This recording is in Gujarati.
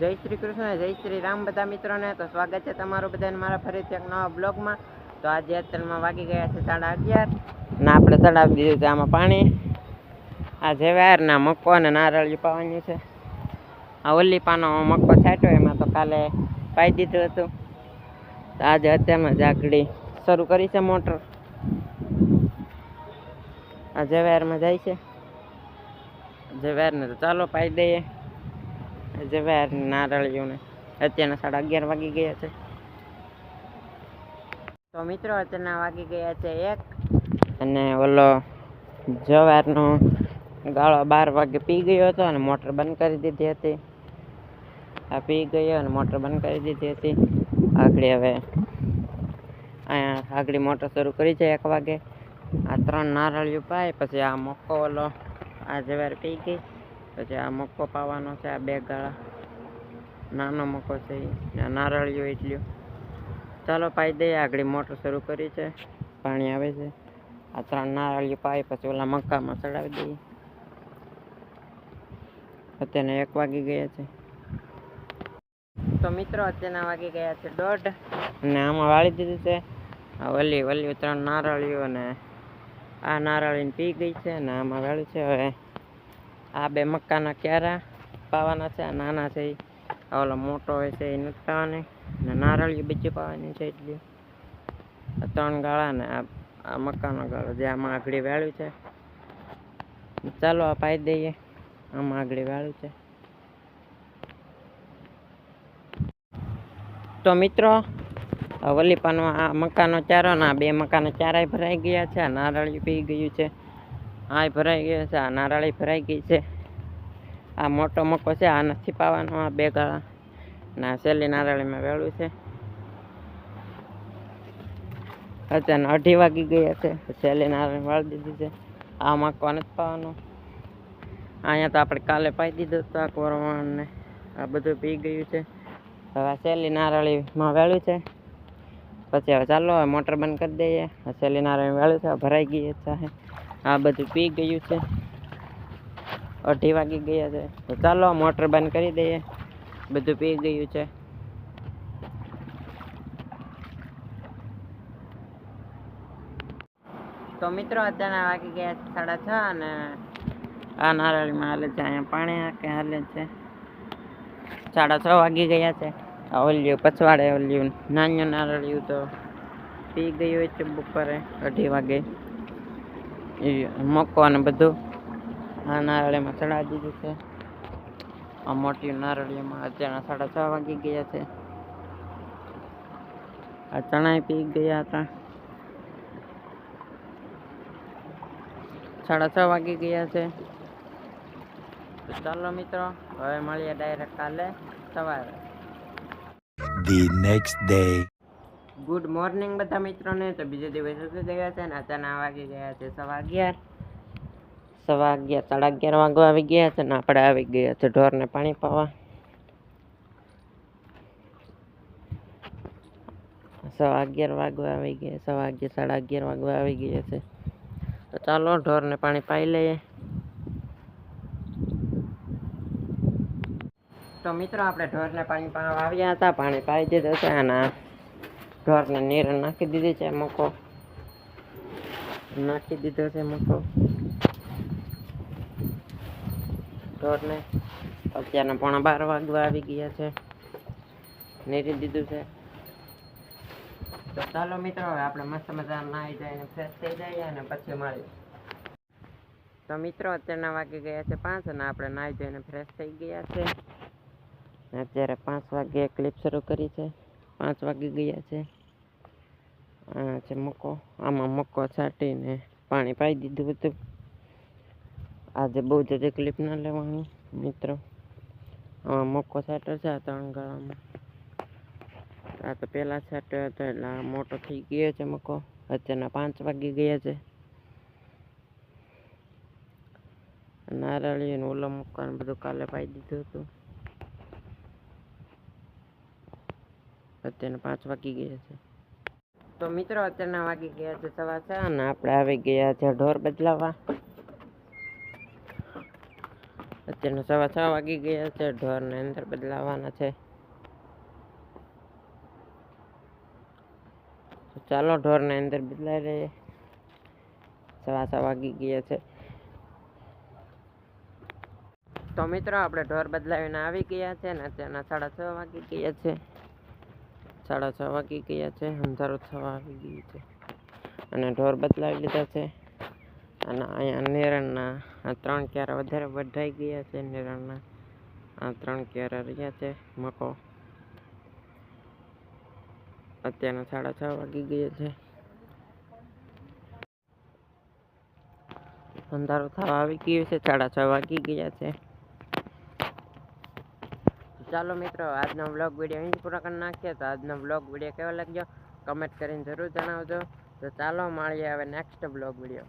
જય શ્રી કૃષ્ણ, જય શ્રી રામ બધા મિત્રોને. તો સ્વાગત છે તમારું બધાને મારા ફરીથી એક નવા બ્લોગમાં. તો આજે અત્યારમાં વાગી ગયા છે સાડા અગિયાર. ને આપણે ચડાવી દીધું છે આમાં પાણી. આ જેવાર ના મક્કો અને નારળિયું પાવાની છે. આ ઓલી પાનો મક્કો છાંટ્યો, એમાં તો કાલે પાઈ દીધું હતું. તો આજે અત્યારમાં ઝાકડી શરૂ કરી છે મોટર. આ જવારમાં જાય છે. ઝવેરને તો ચાલો પાઈ દઈએ. જવાહર નારળીઓને અત્યારના સાડા અગિયાર વાગી ગયા છે. તો મિત્રો, અત્યારના વાગી ગયા છે એક. અને ઓલો જવારનો ગાળો બાર વાગે પી ગયો હતો અને મોટર બંધ કરી દીધી હતી. આ પી ગયો અને મોટર બંધ કરી દીધી હતી. આગળ હવે અહીંયા આગળ મોટર શરૂ કરી છે એક વાગે. આ ત્રણ નારળિયું પાય, પછી આ મોકો ઓલો, આ જવાર પી ગઈ. પછી આ મક્કો પાવાનો છે, આ બે ગાળા. નાનો મક્કો છે આ નારળિયું એટલું ચાલો પાઈ દઈએ, આગળ મોટર શરૂ કરી છે. પાણી આવે છે. આ ત્રણ નારળિયું પાઈ, પછી ઓલા મક્કામાં ચડાવી દઈએ. અત્યારે એક વાગી ગયા છે. તો મિત્રો, અત્યારના વાગી ગયા છે દોઢ. અને આમાં વાળી દીધું છે. આ વલી વલી ત્રણ નારળીઓ અને આ નારળીને પી ગઈ છે અને આમાં વાળી છે હવે આ બે મક્કાના ક્યારા પાવાના છે, આ નાના છે ઓલો મોટો હોય છે એ નથી પાવાની. ને નારળિયું બીજું પાવાની છે એટલી. ત્રણ ગાળા ને આ મક્કાનો ગાળો જે આમાં આગળી વાળ્યું છે. ચાલો આ પાઈ દઈએ. આમાં આગળી વાળ્યું છે. તો મિત્રો વલીપાનો આ મકાનો ચારો ને આ બે મકાનો ચારાય ભરાઈ ગયા છે, આ નારળિયું પી ગયું છે. આય ભરાઈ ગયો છે. આ નારાળી ભરાઈ ગઈ છે. આ મોટો મકો છે, આ નથી પાવાનો, આ બે ગાળા. ના આ સેલી નારળીમાં વેળું છે. અત્યારે અઢી વાગી ગયા છે. સેલી નારાળી વાળી દીધી છે. આ મકો નથી પાવાનો. અહીંયા તો આપણે કાલે પાઈ દીધું હતું આ કોરવાણને આ બધું પી ગયું છે. હવે આ સેલી નારળીમાં વેળું છે. પછી હવે ચાલો, હવે મોટર બંધ કરી દઈએ. આ સેલી નારળી વેળું છે ભરાઈ ગઈ છે. આ બધું પી ગયું છે. અઢી વાગી ગયા છે. તો ચાલો મોટર બંધ કરી દઈએ. બધું પી ગયું છે. તો મિત્રો, અત્યારના વાગી ગયા છે સાડા છ અને આ નારળીમાં હાલે છે અહીંયા પાણી કે હાલે છે. સાડા છ વાગી ગયા છે. આ ઓલિયું પછવાડે ઓલિયું નાનું નારળિયું તો પી ગયું છે બપોરે અઢી વાગે. એ મક્કો અને બધું. આ નારળીમાં ચડાવી દીધું છે. આ મોટી નારળીમાં અત્યારના સાડા છ વાગી ગયા છે. આ ચણાય પી ગયા હતા. સાડા છ વાગી ગયા છે. તો ચાલો મિત્રો, હવે મળીએ ડાયરેક્ટ કાલે સવારે. The next day. Good morning બધા મિત્રોને. તો બીજે દિવસ ઉઠી ગયા છે? ને અત્યારના વાગી ગયા છે. સવા અગિયાર. સવા અગિયાર, સાડા અગિયાર વાગવા આવી ગયા છે ને આપણે આવી ગયા છે ઢોરને પાણી પાવા. સવા અગિયાર વાગવા આવી ગયા, સવા અગિયાર, સાડા અગિયાર વાગવા આવી ગયા છે. તો ચાલો ઢોરને પાણી પાઈ લઈએ. તો મિત્રો, આપણે ઢોરને પાણી પાવા આવ્યા હતા. પાણી પાઈ દીધું છે અને આ ઢોરને નીર નાખી દીધી છે, મૂકો. નાખી દીધો છે, મકો. ઢોરને અત્યારના પોણા બાર વાગવા આવી ગયા છે. નીરી દીધું છે. તો ચાલો મિત્રો, હવે આપણે મસ્ત મજા નાહી જઈને ફ્રેશ થઈ જઈએ અને પછી મળીએ. તો મિત્રો, અત્યારના વાગી ગયા છે પાંચ અને આપણે નાહી જઈને ફ્રેશ થઈ ગયા છે. અત્યારે પાંચ વાગે ક્લિપ શરૂ કરી છે. પાંચ વાગી ગયા છે. આ છે મકો. આમાં મકો છાંટીને પાણી પાઈ દીધું હતું. આજે બહુ જ ક્લિપ ના લેવાની, મિત્રો. આમાં મકો છાંટ્યો છે આ ત્રણ ગાળામાં. આ તો પહેલાં છાંટ્યો હતો એટલે આ મોટો થઈ ગયો છે મકો. અત્યારના પાંચ વાગી ગયા છે. નારળીનું ઓલો મકો બધું કાલે પાઈ દીધું હતું. અત્યારના પાંચ વાગી ગયા છે. તો મિત્રો અત્યારના વાગી ગયા છે સવા છે અને આપણે આવી ગયા છે ઢોર બદલાવા. અત્યારના સવા છ વાગી ગયા છે, ઢોરને અંદર બદલાવાના છે. ચાલો ઢોરને અંદર બદલાઈ રહીએ સવા છ વાગી ગયા છે. તો મિત્રો આપણે ઢોર બદલાવીને આવી ગયા છે ને અત્યારના સાડા છ વાગી ગયા છે. સાડા છ વાગી ગયા છે, અંધારો થવા આવી ગયું છે. અને ઢોર બદલાવી લીધા છે. અને અહીંયા નેરણના આ ત્રણ ક્યારા વધારે વધાઈ ગયા છે. નેરણના આ ત્રણ ક્યારા રહ્યા છે. મકો અત્યારના સાડા છ વાગી ગયા છે. અંધારો થવા આવી ગયું છે. સાડા છ વાગી ગયા છે. ચાલો મિત્રો, આજનો વ્લોગ વીડિયો અહીં પૂરો કરી નાખીએ. તો આજનો બ્લોગ વીડિયો કેવો લાગ્યો? કમેન્ટ કરીને જરૂર જણાવજો. તો ચાલો, મળીએ હવે નેક્સ્ટ વ્લોગ વીડિયો